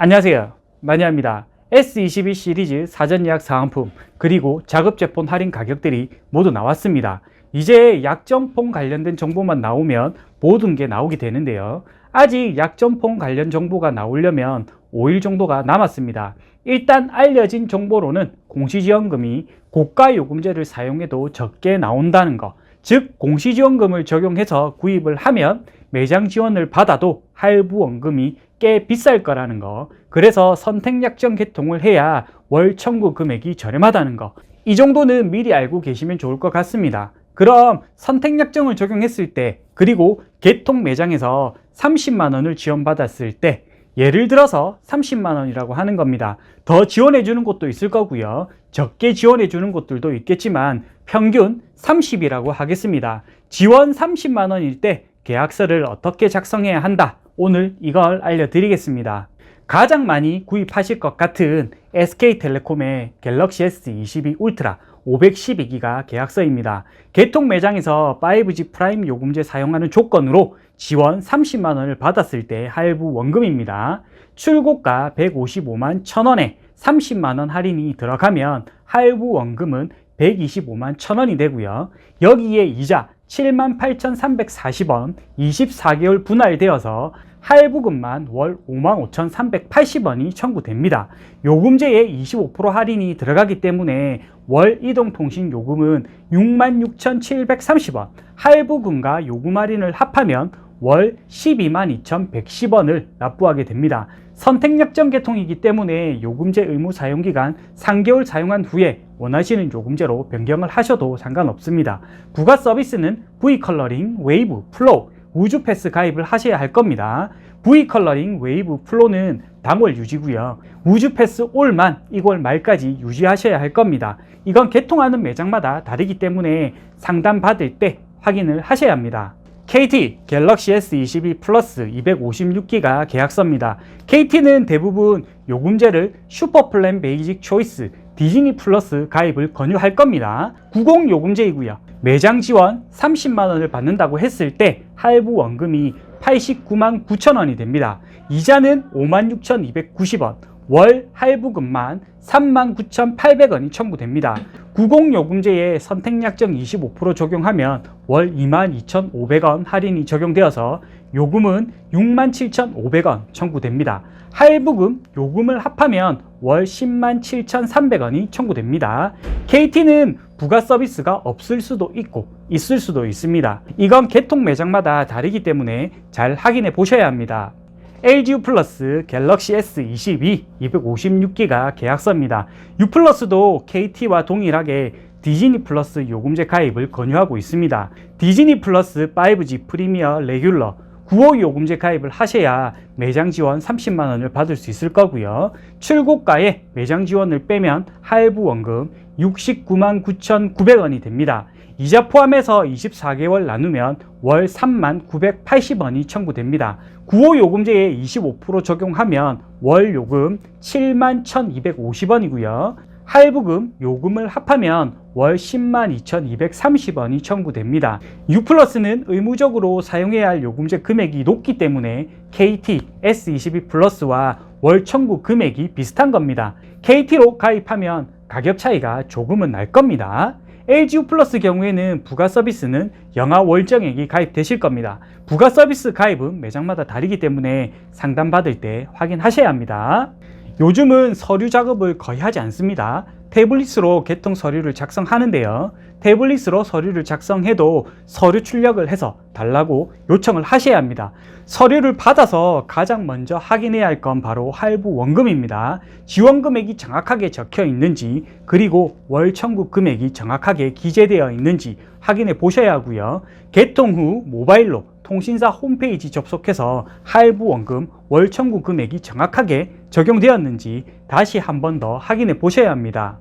안녕하세요. 마니아입니다. S22 시리즈 사전 예약 사은품 그리고 작업제폰 할인 가격들이 모두 나왔습니다. 이제 약점폰 관련된 정보만 나오면 모든 게 나오게 되는데요. 아직 약점폰 관련 정보가 나오려면 5일 정도가 남았습니다. 일단 알려진 정보로는 공시지원금이 고가 요금제를 사용해도 적게 나온다는 거. 즉 공시지원금을 적용해서 구입을 하면 매장 지원을 받아도 할부 원금이 꽤 비쌀 거라는 거. 그래서 선택 약정 개통을 해야 월 청구 금액이 저렴하다는 거. 이 정도는 미리 알고 계시면 좋을 것 같습니다. 그럼 선택 약정을 적용했을 때 그리고 개통 매장에서 30만 원을 지원받았을 때 예를 들어서 30만 원이라고 하는 겁니다. 더 지원해 주는 곳도 있을 거고요. 적게 지원해 주는 곳들도 있겠지만 평균 30이라고 하겠습니다. 지원 30만 원일 때 계약서를 어떻게 작성해야 한다. 오늘 이걸 알려드리겠습니다. 가장 많이 구입하실 것 같은 SK텔레콤의 갤럭시 S22 울트라 512기가 계약서입니다. 개통 매장에서 5G 프라임 요금제 사용하는 조건으로 지원 30만 원을 받았을 때 할부 원금입니다. 출고가 155만 1000원에 30만 원 할인이 들어가면 할부 원금은 125만 1000원이 되고요. 여기에 이자 78,340원 24개월 분할되어서 할부금만 월 55,380원이 청구됩니다. 요금제에 25% 할인이 들어가기 때문에 월 이동통신 요금은 66,730원, 할부금과 요금 할인을 합하면 월 122,110원을 납부하게 됩니다. 선택약정 개통이기 때문에 요금제 의무 사용 기간 3개월 사용한 후에 원하시는 요금제로 변경을 하셔도 상관없습니다. 부가 서비스는 V컬러링, 웨이브, 플로우, 우주 패스 가입을 하셔야 할 겁니다. V컬러링, 웨이브, 플로는 당월 유지고요. 우주 패스 올만 이월 말까지 유지하셔야 할 겁니다. 이건 개통하는 매장마다 다르기 때문에 상담 받을 때 확인을 하셔야 합니다. KT 갤럭시 S22 플러스 256기가 계약서입니다. KT는 대부분 요금제를 슈퍼플랜 베이직 초이스 디즈니 플러스 가입을 권유할 겁니다. 90 요금제이고요. 매장 지원 30만 원을 받는다고 했을 때 할부 원금이 89만 9천 원이 됩니다. 이자는 5만 6,290원, 월 할부금만 3만 9,800원이 청구됩니다. 90 요금제에 선택약정 25% 적용하면 월 2만 2,500원 할인이 적용되어서 요금은 6만 7,500원 청구됩니다. 할부금, 요금을 합하면 월 10만 7,300원이 청구됩니다. KT는 부가 서비스가 없을 수도 있고 있을 수도 있습니다. 이건 개통 매장마다 다르기 때문에 잘 확인해 보셔야 합니다. LGU 플러스 갤럭시 S22 256기가 계약서입니다. U 플러스도 KT와 동일하게 디즈니 플러스 요금제 가입을 권유하고 있습니다. 디즈니 플러스 5G 프리미어 레귤러 9호 요금제 가입을 하셔야 매장 지원 30만 원을 받을 수 있을 거고요. 출고가에 매장 지원을 빼면 할부 원금 69만 9,900원이 됩니다. 이자 포함해서 24개월 나누면 월 3만 980원이 청구됩니다. 9호 요금제에 25% 적용하면 월 요금 7만 1,250원이고요. 할부금, 요금을 합하면 월 10만 2,230원이 청구됩니다. U 플러스는 의무적으로 사용해야 할 요금제 금액이 높기 때문에 KT S22 플러스와 월 청구 금액이 비슷한 겁니다. KT로 가입하면 가격 차이가 조금은 날 겁니다. LGU 플러스 경우에는 부가 서비스는 영화 월정액이 가입되실 겁니다. 부가 서비스 가입은 매장마다 다르기 때문에 상담 받을 때 확인하셔야 합니다. 요즘은 서류 작업을 거의 하지 않습니다. 태블릿으로 개통 서류를 작성하는데요. 태블릿으로 서류를 작성해도 서류 출력을 해서 달라고 요청을 하셔야 합니다. 서류를 받아서 가장 먼저 확인해야 할 건 바로 할부 원금입니다. 지원 금액이 정확하게 적혀 있는지 그리고 월 청구 금액이 정확하게 기재되어 있는지 확인해 보셔야 하고요. 개통 후 모바일로 통신사 홈페이지 접속해서 할부 원금 월 청구 금액이 정확하게 적용되었는지 다시 한 번 더 확인해 보셔야 합니다.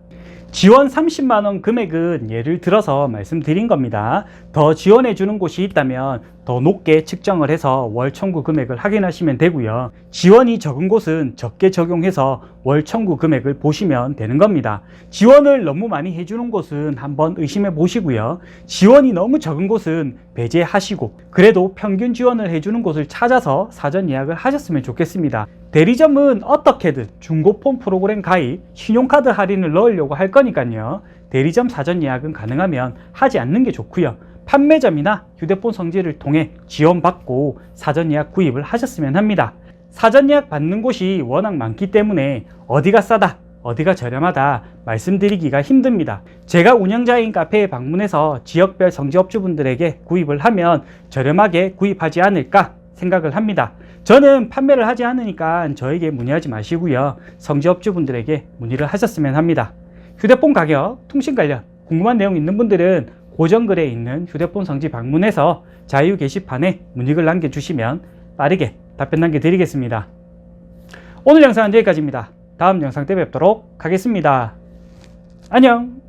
지원 30만원 금액은 예를 들어서 말씀드린 겁니다. 더 지원해 주는 곳이 있다면 더 높게 측정을 해서 월 청구 금액을 확인하시면 되고요. 지원이 적은 곳은 적게 적용해서 월 청구 금액을 보시면 되는 겁니다. 지원을 너무 많이 해주는 곳은 한번 의심해 보시고요. 지원이 너무 적은 곳은 배제하시고 그래도 평균 지원을 해주는 곳을 찾아서 사전 예약을 하셨으면 좋겠습니다. 대리점은 어떻게든 중고폰 프로그램 가입, 신용카드 할인을 넣으려고 할 거니까요. 대리점 사전 예약은 가능하면 하지 않는 게 좋고요. 판매점이나 휴대폰 성지를 통해 지원받고 사전 예약 구입을 하셨으면 합니다. 사전 예약 받는 곳이 워낙 많기 때문에 어디가 싸다, 어디가 저렴하다 말씀드리기가 힘듭니다. 제가 운영자인 카페에 방문해서 지역별 성지 업주분들에게 구입을 하면 저렴하게 구입하지 않을까 생각을 합니다. 저는 판매를 하지 않으니까 저에게 문의하지 마시고요. 성지 업주분들에게 문의를 하셨으면 합니다. 휴대폰 가격, 통신 관련 궁금한 내용 있는 분들은 고정글에 있는 휴대폰 성지 방문해서 자유 게시판에 문의글 남겨주시면 빠르게 답변 남겨드리겠습니다. 오늘 영상은 여기까지입니다. 다음 영상 때 뵙도록 하겠습니다. 안녕!